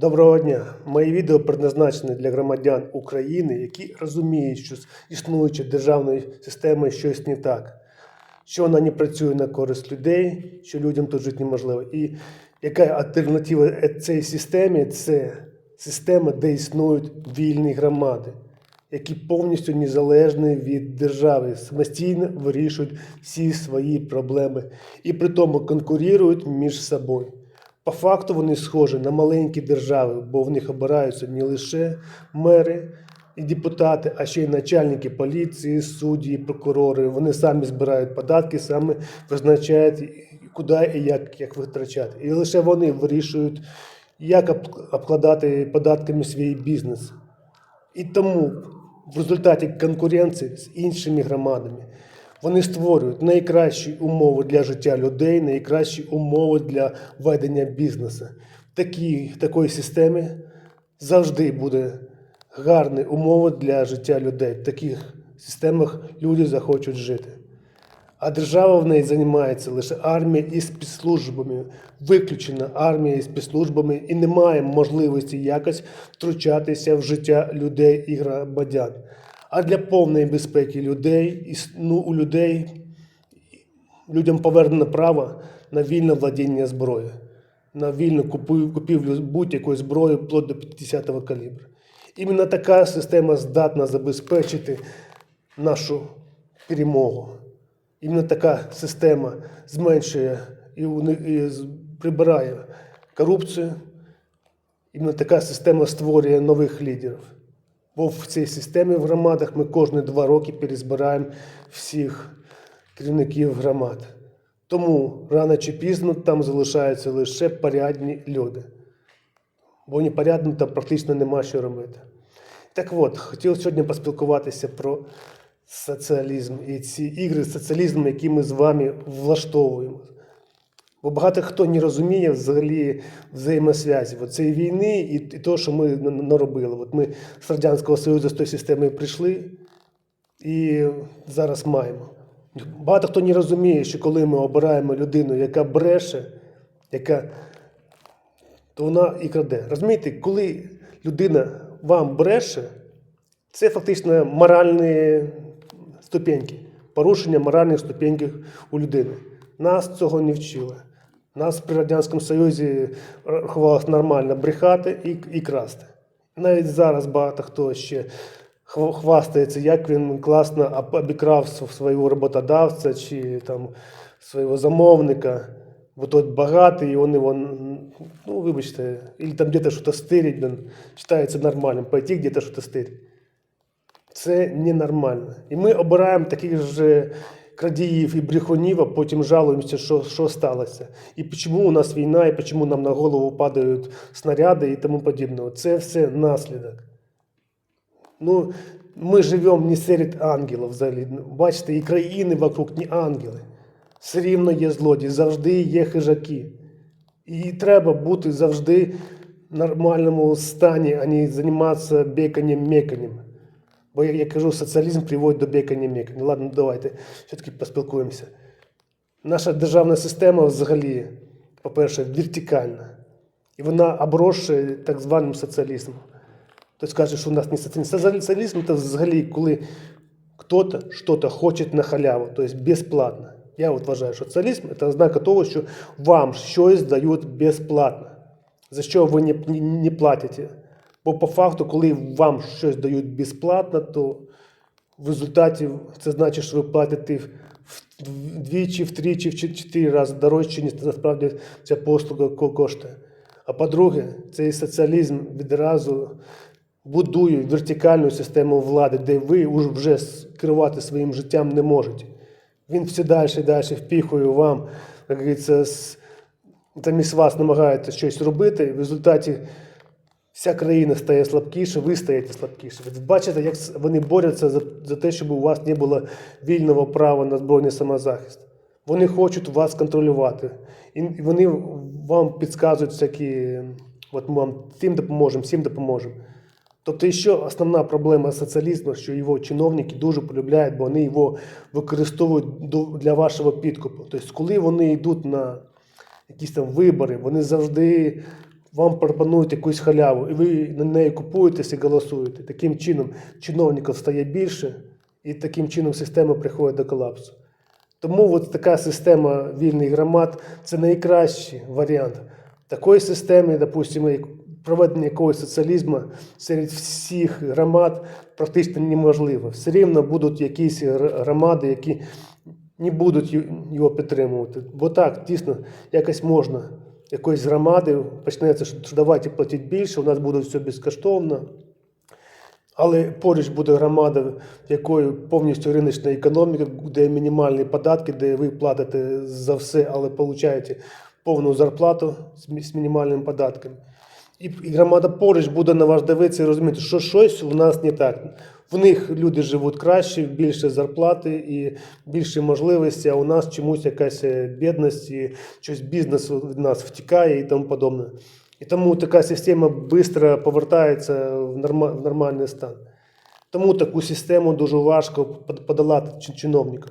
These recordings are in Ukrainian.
Доброго дня! Моє відео предназначене для громадян України, які розуміють, що з існуючою державною системою щось не так, що вона не працює на користь людей, що людям тут жити неможливо. І яка альтернатива цій системі це система, де існують вільні громади, які повністю незалежні від держави, самостійно вирішують всі свої проблеми і при тому конкурують між собою. По факту вони схожі на маленькі держави, бо в них обираються не лише мери і депутати, а ще й начальники поліції, судді, прокурори. Вони самі збирають податки, самі визначають, куди і як, як витрачати. І лише вони вирішують, як об- обкладати податками свій бізнес. І тому в результаті конкуренції з іншими громадами вони створюють найкращі умови для життя людей, найкращі умови для ведення бізнесу. В такої системі завжди буде гарні умови для життя людей. В таких системах люди захочуть жити. А держава в неї займається лише армією і спецслужбами, виключена армія і спецслужбами, і немає можливості якось втручатися в життя людей і громадян. А для повної безпеки людей, ну, у людей людям повернено право на вільне владіння зброєю, на вільну купівлю будь-якої зброї вплоть до 50-го калібру. Іменно така система здатна забезпечити нашу перемогу. Іменно така система зменшує і, прибирає корупцію. Іменно така система створює нових лідерів. Бо в цій системі в громадах ми кожні два роки перезбираємо всіх керівників громад. Тому рано чи пізно там залишаються лише порядні люди. Бо непорядно там практично нема що робити. Так от, хотів сьогодні поспілкуватися про соціалізм і ці ігри з соціалізмом, які ми з вами влаштовуємо. Бо багато хто не розуміє взагалі взаємосвязі цієї війни і, і того, що ми на- на- наробили. От ми з Радянського Союзу з тої системи прийшли і зараз маємо. Багато хто не розуміє, що коли ми обираємо людину, яка бреше, яка то вона і краде. Розумієте, коли людина вам бреше, це фактично моральні ступеньки, порушення моральних ступеньків у людини. Нас цього не вчили. Нас при Радянському Союзі рахувалося нормально брехати і, і красти. Навіть зараз багато хто ще хвастається, як він класно обікрав свого роботодавця чи там свого замовника. Бо тот багатий, і вони вон, ну, вибачте, или там где-то щось стирить, блин, вважається нормальним, пойти где-то щось стирить. Це ненормально. І ми обираємо таких же крадіїв і брехунів, а потім жалуємося, що, що сталося. І чому у нас війна, і чому нам на голову падають снаряди і тому подібне. Це все наслідок. Ну, ми живемо не серед ангелів взагалі. Бачите, і країни вокруг не ангели. Все рівно є злодії, завжди є хижаки. І треба бути завжди в нормальному стані, а не займатися беканням-меканням. Бо як я кажу, соціалізм приводить до бекання-мекання. Ладно, давайте все-таки поспілкуємося. Наша державна система взагалі, по-перше, вертикальна. І вона обросшує так званим соціалізмом. Хтось каже, що у нас не соціалізм. Соціалізм це взагалі, коли кто-то что-то на халяву, то есть безплатно. Я от вважаю, що соціалізм це ознака того, що вам щось дають безплатно, за що ви не платите. Бо по факту, коли вам щось дають безплатно, то в результаті це значить, що ви платите вдвічі, втричі, в чотири рази дорожче, ніж насправді ця послуга ко- коштує. А по-друге, цей соціалізм відразу будує вертикальну систему влади, де ви вже керувати своїм життям не можете. Він все далі і далі впіхує вам, як говориться, замість вас намагається щось робити. В результаті вся країна стає слабкіше, ви стаєте слабкіше. Ви бачите, як вони борються за, за те, щоб у вас не було вільного права на збройний самозахист. Вони хочуть вас контролювати. І вони вам підказують всякі, от ми вам тим допоможемо, всім допоможемо. Тобто, ще основна проблема соціалізму, що його чиновники дуже полюбляють, бо вони його використовують для вашого підкупу. Тобто, коли вони йдуть на якісь там вибори, вони завжди вам пропонують якусь халяву, і ви на неї купуєтесь і голосуєте. Таким чином чиновників стає більше, і таким чином система приходить до колапсу. Тому от така система вільних громад це найкращий варіант. Такої системи, допустимо, проведення якогось соціалізму серед всіх громад практично неможливо. Все рівно будуть якісь громади, які не будуть його підтримувати. Бо так, дійсно, якось можна. Якоїсь громади почнеться, що давайте платити більше, у нас буде все безкоштовно. Але поруч буде громада, в якої повністю риночна економіка, де мінімальні податки, де ви платите за все, але получаєте повну зарплату з мінімальним податками. І, і громада поруч буде на вас дивитися і розуміти, що щось у нас не так. В них люди живуть краще, більше зарплати і більше можливості, а у нас чомусь якась е, бідність, і щось бізнес від нас втікає і тому подобне. І тому така система швидко повертається в, норма, в нормальний стан. Тому таку систему дуже важко подолати чи- чиновникам.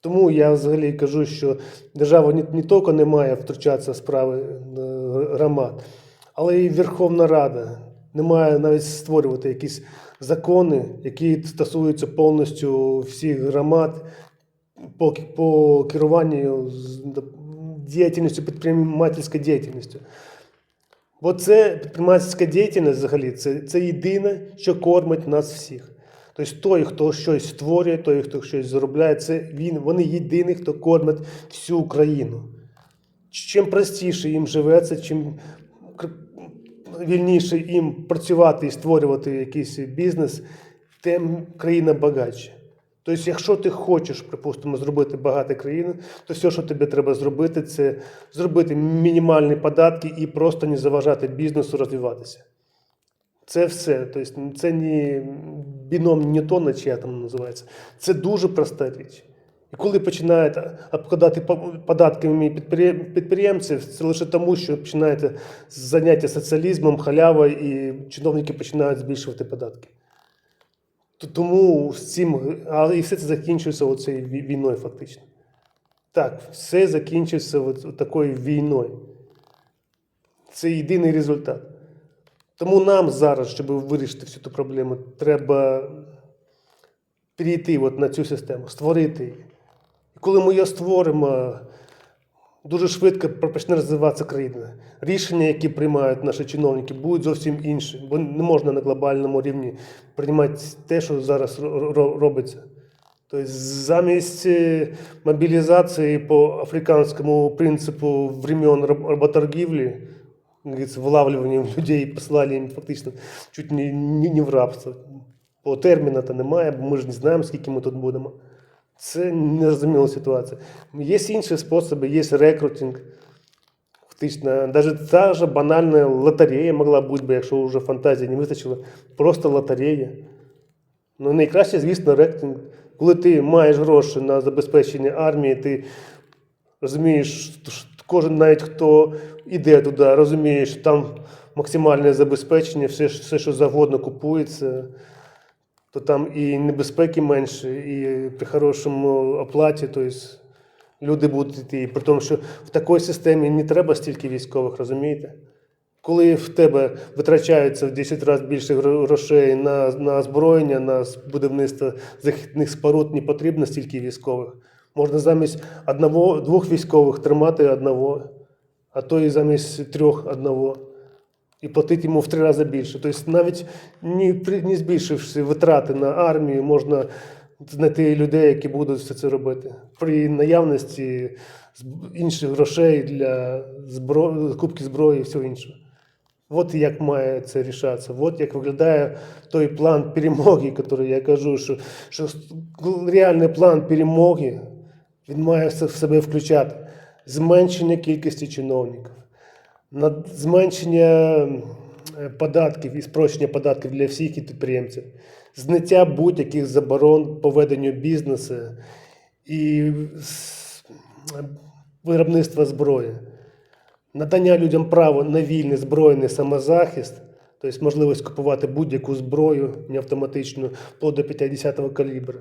Тому я взагалі кажу, що держава не, не тільки не має втручатися в справи е, громад, але і Верховна Рада не має навіть створювати якісь закони, які стосуються повністю всіх громад по, по керуванню діяльністю, підприємницькою діяльністю. Бо це підприємницька діяльність взагалі, це, це єдине, що кормить нас всіх. Тобто той, хто щось створює, той, хто щось заробляє, це він, вони єдині, хто кормить всю Україну. Чим простіше їм живеться, чим вільніше їм працювати і створювати якийсь бізнес, тим країна багатша. Тобто, якщо ти хочеш, припустимо, зробити багату країну, то все, що тобі треба зробити, це зробити мінімальні податки і просто не заважати бізнесу розвиватися. Це все. Тобто, це не біном Ньютона, чи як там називається. Це дуже проста річ. І коли починають обкладати по- податками підприєм- підприємців, це лише тому, що починаєте заняття соціалізмом, халявою, і чиновники починають збільшувати податки. Тому з цим, а і все це закінчується оцею війною, фактично. Так, все закінчується такою війною. Це єдиний результат. Тому нам зараз, щоб вирішити всю ту проблему, треба перейти от на цю систему, створити її. І коли ми її створимо, дуже швидко почне розвиватися країна. Рішення, які приймають наші чиновники, будуть зовсім інші, бо не можна на глобальному рівні приймати те, що зараз ро- ро- робиться. Тобто замість е, мобілізації по африканському принципу времен говорится, вилавлюванням людей, послали їм фактично чуть не, не, не в рабство. По терміна то немає, бо ми ж не знаємо, скільки ми тут будемо. Це незрозуміла ситуація. Є інші способи, є рекрутинг. Фактично, навіть та ж банальна лотерея могла бути, якщо вже фантазії не вистачило, просто лотерея. Ну, найкраще, звісно, рекрутинг. Коли ти маєш гроші на забезпечення армії, ти розумієш, кожен навіть хто йде туди, розуміє, що там максимальне забезпечення, все, все що завгодно купується, то там і небезпеки менше, і при хорошому оплаті, тобто люди будуть йти. При тому, що в такій системі не треба стільки військових, розумієте? Коли в тебе витрачається в 10 разів більше грошей на, на озброєння, на будівництво захисних споруд, не потрібно стільки військових. Можна замість одного, двох військових тримати одного, а то і замість трьох одного. І платити йому в три рази більше. Тобто навіть не, збільшивши витрати на армію, можна знайти людей, які будуть все це робити. При наявності інших грошей для збро... закупки зброї і всього іншого. От як має це рішатися. От як виглядає той план перемоги, який я кажу, що, що реальний план перемоги він має в себе включати зменшення кількості чиновників, на зменшення податків і спрощення податків для всіх підприємців, зняття будь-яких заборон по веденню бізнесу і виробництва зброї надання людям права на вільний збройний самозахист, тобто можливість купувати будь-яку зброю не автоматичну, вплоть до 50-го калібру.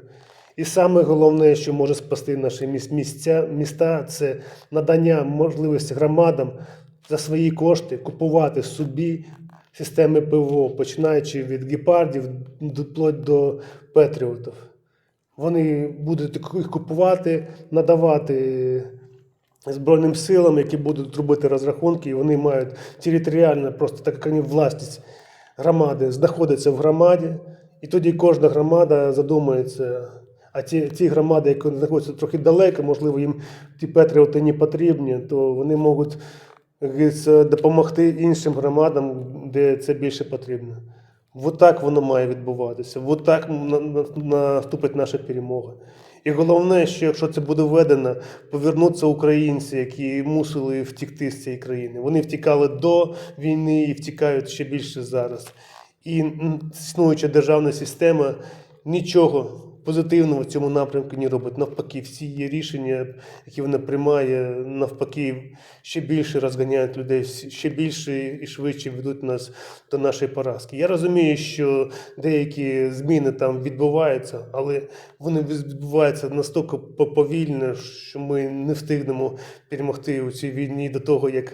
І саме головне, що може спасти наші місця, міста, це надання можливості громадам за свої кошти купувати собі системи ПВО, починаючи від гепардів вплоть до патріотів. Вони будуть їх купувати, надавати Збройним силам, які будуть робити розрахунки, і вони мають територіально, просто так як вони власність громади знаходиться в громаді, і тоді кожна громада задумається. А ті, ті громади, які знаходяться трохи далеко, можливо, їм ті патріоти не потрібні, то вони можуть допомогти іншим громадам, де це більше потрібно. Вот так воно має відбуватися. Вот так на- на- наступить наша перемога. І головне, що якщо це буде введено, повернуться українці, які мусили втікти з цієї країни. Вони втікали до війни і втікають ще більше зараз. І існуюча державна система нічого позитивного в цьому напрямку не робить. Навпаки, всі її рішення, які вона приймає, навпаки, ще більше розганяють людей, ще більше і швидше ведуть нас до нашої поразки. Я розумію, що деякі зміни там відбуваються, але вони відбуваються настільки по- повільно, що ми не встигнемо перемогти у цій війні до того, як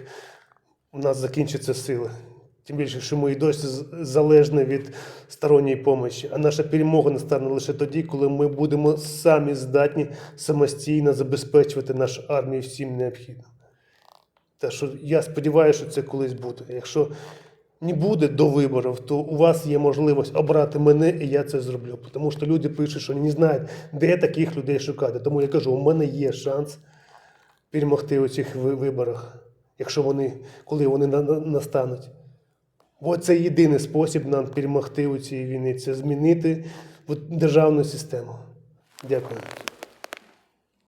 у нас закінчаться сили. Тим більше, що ми і досі залежні від сторонньої допомоги. А наша перемога настане лише тоді, коли ми будемо самі здатні самостійно забезпечувати нашу армію всім необхідним. Та що я сподіваюся, що це колись буде. Якщо не буде до виборів, то у вас є можливість обрати мене, і я це зроблю. Тому що люди пишуть, що не знають, де таких людей шукати. Тому я кажу, у мене є шанс перемогти у цих виборах, якщо вони, коли вони на- на- настануть. Бо це єдиний спосіб нам перемогти у цій війні це змінити державну систему. Дякую.